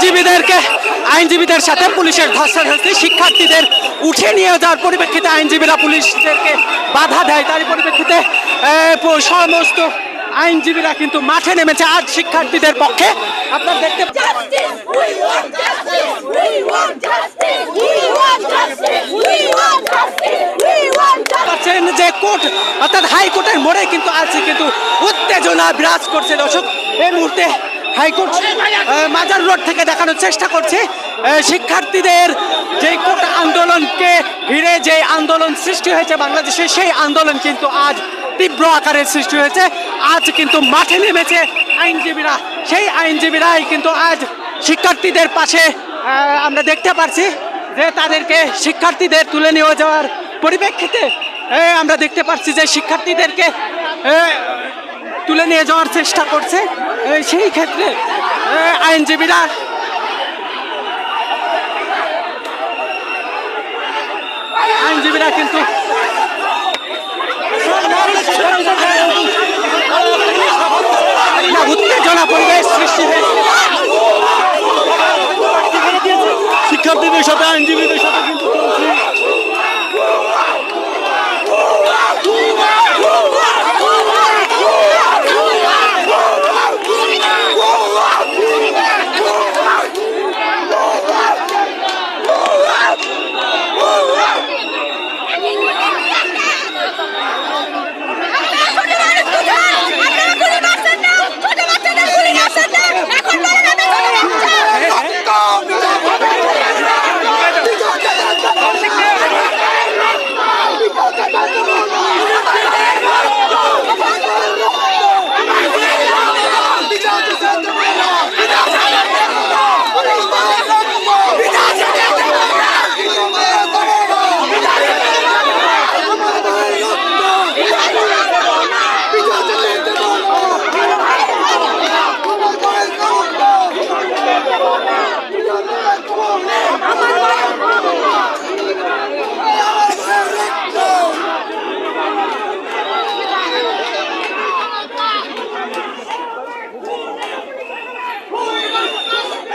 আইনজীবীদেরকে আইনজীবীদের সাথে পুলিশের ধস্তাধস্তি শিক্ষার্থীদের উঠে নিয়ে যাওয়ার পরিপ্রেক্ষিতে আইনজীবীরা পুলিশদেরকে বাধা দেয়। তারই পরিপ্রেক্ষিতে সমস্ত আইনজীবীরা কিন্তু মাঠে নেমেছে। আজ শিক্ষার্থীদের পক্ষে আপনারা দেখতে! পাচ্ছেন যে কোর্ট অর্থাৎ হাইকোর্টের মোড়ে কিন্তু আছে কিন্তু উত্তেজনা বিরাজ করছে। দর্শক এই মুহূর্তে হাইকোর্ট মাজার রোড থেকে দেখানোর চেষ্টা করছে। শিক্ষার্থীদের যে কোর্ট আন্দোলনকে ঘিরে যে আন্দোলন সৃষ্টি হয়েছে বাংলাদেশে, সেই আন্দোলন কিন্তু আজ তীব্র আকারের সৃষ্টি হয়েছে। আজ কিন্তু মাঠে নেমেছে আইনজীবীরা। সেই আইনজীবীরাই কিন্তু আজ শিক্ষার্থীদের পাশে আমরা দেখতে পারছি যে তাদেরকে শিক্ষার্থীদের তুলে নিয়ে যাওয়ার পরিপ্রেক্ষিতে আমরা দেখতে পাচ্ছি যে শিক্ষার্থীদেরকে তুলে নিয়ে যাওয়ার চেষ্টা করছে সেই ক্ষেত্রে আইনজীবীরা আইনজীবীরা কিন্তু উত্তেজনা পরিবেশ সৃষ্টি হয়েছে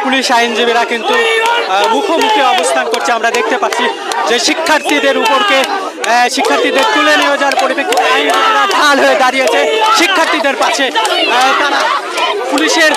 পুলিশ আইনজীবীরা কিন্তু মুখোমুখি অবস্থান করছে। আমরা দেখতে পাচ্ছি যে শিক্ষার্থীদের উপরকে শিক্ষার্থীদের তুলে নিয়ে যাওয়ার পরিপ্রেক্ষিতে আইনজীবীরা ঢাল হয়ে দাঁড়িয়েছে। শিক্ষার্থীদের পাশে তারা পুলিশের